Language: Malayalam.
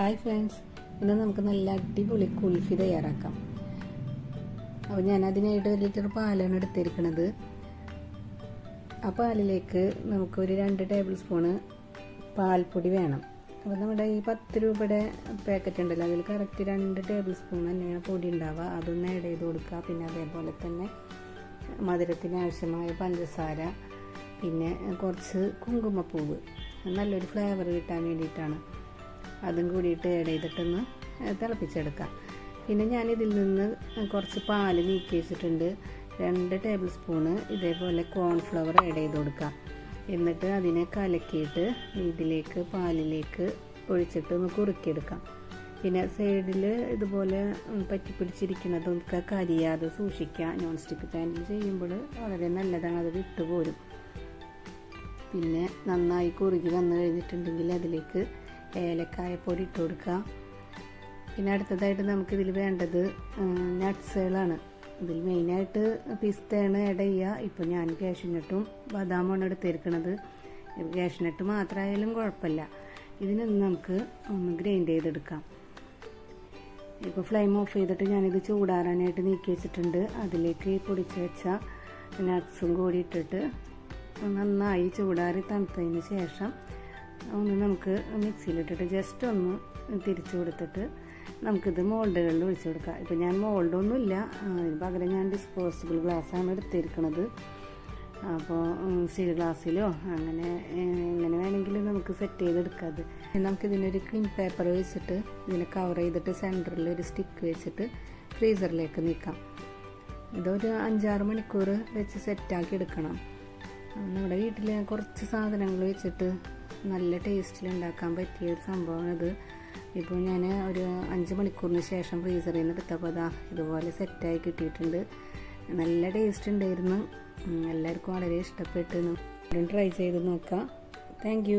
ഹായ് ഫ്രണ്ട്സ് ഇന്ന് നമുക്ക് നല്ല അടിപൊളി കുൽഫി തയ്യാറാക്കാം. അപ്പോൾ ഞാൻ അതിനായിട്ട് ഒരു ലിറ്റർ പാലാണ് എടുത്തിരിക്കുന്നത് ആ പാലിലേക്ക് നമുക്കൊരു രണ്ട് ടേബിൾ സ്പൂണ് പാൽപ്പൊടി വേണം. അപ്പോൾ നമ്മുടെ ഈ പത്ത് രൂപയുടെ പാക്കറ്റ് ഉണ്ടല്ലോ അതിൽ കറക്റ്റ് രണ്ട് ടേബിൾ സ്പൂൺ തന്നെയാണ് പൊടി ഉണ്ടാവുക. അതൊന്ന് ആഡ് ചെയ്ത് കൊടുക്കുക. പിന്നെ അതേപോലെ തന്നെ മധുരത്തിന് ആവശ്യമായ പഞ്ചസാര പിന്നെ കുറച്ച് കുങ്കുമപ്പൂവ്. നല്ലൊരു ഫ്ലേവർ കിട്ടാൻ വേണ്ടിയിട്ടാണ്. അതും കൂടിയിട്ട് ആഡ് ചെയ്തിട്ടൊന്ന് തിളപ്പിച്ചെടുക്കാം. പിന്നെ ഞാൻ ഇതിൽ നിന്ന് കുറച്ച് പാൽ നീക്കി വെച്ചിട്ടുണ്ട്. രണ്ട് ടേബിൾ സ്പൂണ് ഇതേപോലെ കോൺഫ്ലവർ ആഡ് ചെയ്ത് കൊടുക്കാം എന്നിട്ട് അതിനെ കലക്കിയിട്ട് ഇതിലേക്ക് പാലിലേക്ക് ഒഴിച്ചിട്ട് ഒന്ന് കുറുക്കിയെടുക്കാം. പിന്നെ സൈഡിൽ ഇതുപോലെ പറ്റി പിടിച്ചിരിക്കുന്നതൊക്കെ കരിയാതെ സൂക്ഷിക്കുക. നോൺ സ്റ്റിക്ക് പാനിൽ ചെയ്യുമ്പോൾ വളരെ നല്ലതാണ്. അത് വിട്ടുപോരും. പിന്നെ നന്നായി കുറുകി വന്നു കഴിഞ്ഞിട്ടുണ്ടെങ്കിൽ അതിലേക്ക് ഏലക്കായപ്പൊടി ഇട്ട് കൊടുക്കുക. പിന്നെ അടുത്തതായിട്ട് നമുക്കിതിൽ വേണ്ടത് നട്ട്സുകളാണ്. ഇതിൽ മെയിനായിട്ട് പിസ്തയാണ് ആഡ് ചെയ്യുക. ഇപ്പോൾ ഞാൻ കാഷ്യൂനട്ടും ബദാമാണ് എടുത്തിരിക്കുന്നത് കാഷ്യൂനട്ട് മാത്രമായാലും കുഴപ്പമില്ല. ഇതിനൊന്ന് നമുക്ക് ഒന്ന് ഗ്രൈൻഡ് ചെയ്തെടുക്കാം. ഇപ്പോൾ ഫ്ലെയിം ഓഫ് ചെയ്തിട്ട് ഞാനിത് ചൂടാറാനായിട്ട് നീക്കി വെച്ചിട്ടുണ്ട്. അതിലേക്ക് പൊടിച്ച് വെച്ച നട്ട്സും കൂടി ഇട്ടിട്ട് നന്നായി ചൂടാറി തണുത്തതിന് ശേഷം ഒന്ന് നമുക്ക് മിക്സിയിലിട്ടിട്ട് ജസ്റ്റ് ഒന്ന് തിരിച്ചു കൊടുത്തിട്ട് നമുക്കിത് മോൾഡുകളിൽ ഒഴിച്ചു കൊടുക്കാം. ഇപ്പം ഞാൻ മോൾഡൊന്നുമില്ല. അതിന് പകരം ഞാൻ ഡിസ്പോസിബിൾ ഗ്ലാസ്സാണ് എടുത്തിരിക്കുന്നത് അപ്പോൾ സ്റ്റീൽ ഗ്ലാസ്സിലോ അങ്ങനെ എങ്ങനെ വേണമെങ്കിലും നമുക്ക് സെറ്റ് ചെയ്തെടുക്കാം അത്. നമുക്കിതിനൊരു ക്ലീൻ പേപ്പർ വെച്ചിട്ട് ഇതിനെ കവർ ചെയ്തിട്ട് സെന്ററിൽ ഒരു സ്റ്റിക്ക് വെച്ചിട്ട് ഫ്രീസറിലേക്ക് നീക്കാം. ഇതൊരു അഞ്ചാറ് മണിക്കൂർ വെച്ച് സെറ്റാക്കി എടുക്കണം. നമ്മുടെ വീട്ടിൽ കുറച്ച് സാധനങ്ങൾ വെച്ചിട്ട് നല്ല ടേസ്റ്റിൽ ഉണ്ടാക്കാൻ പറ്റിയ ഒരു സംഭവമാണ് ഇത് ഇപ്പോൾ ഞാൻ ഒരു അഞ്ച് മണിക്കൂറിന് ശേഷം ഫ്രീസറിൽ നിന്ന് എടുത്തപ്പോൾ അതാ ഇതുപോലെ സെറ്റായി കിട്ടിയിട്ടുണ്ട്. നല്ല ടേസ്റ്റ് ഉണ്ടായിരുന്നു എല്ലാവർക്കും വളരെ ഇഷ്ടപ്പെട്ടിരുന്നു ട്രൈ ചെയ്ത് നോക്കാം. താങ്ക്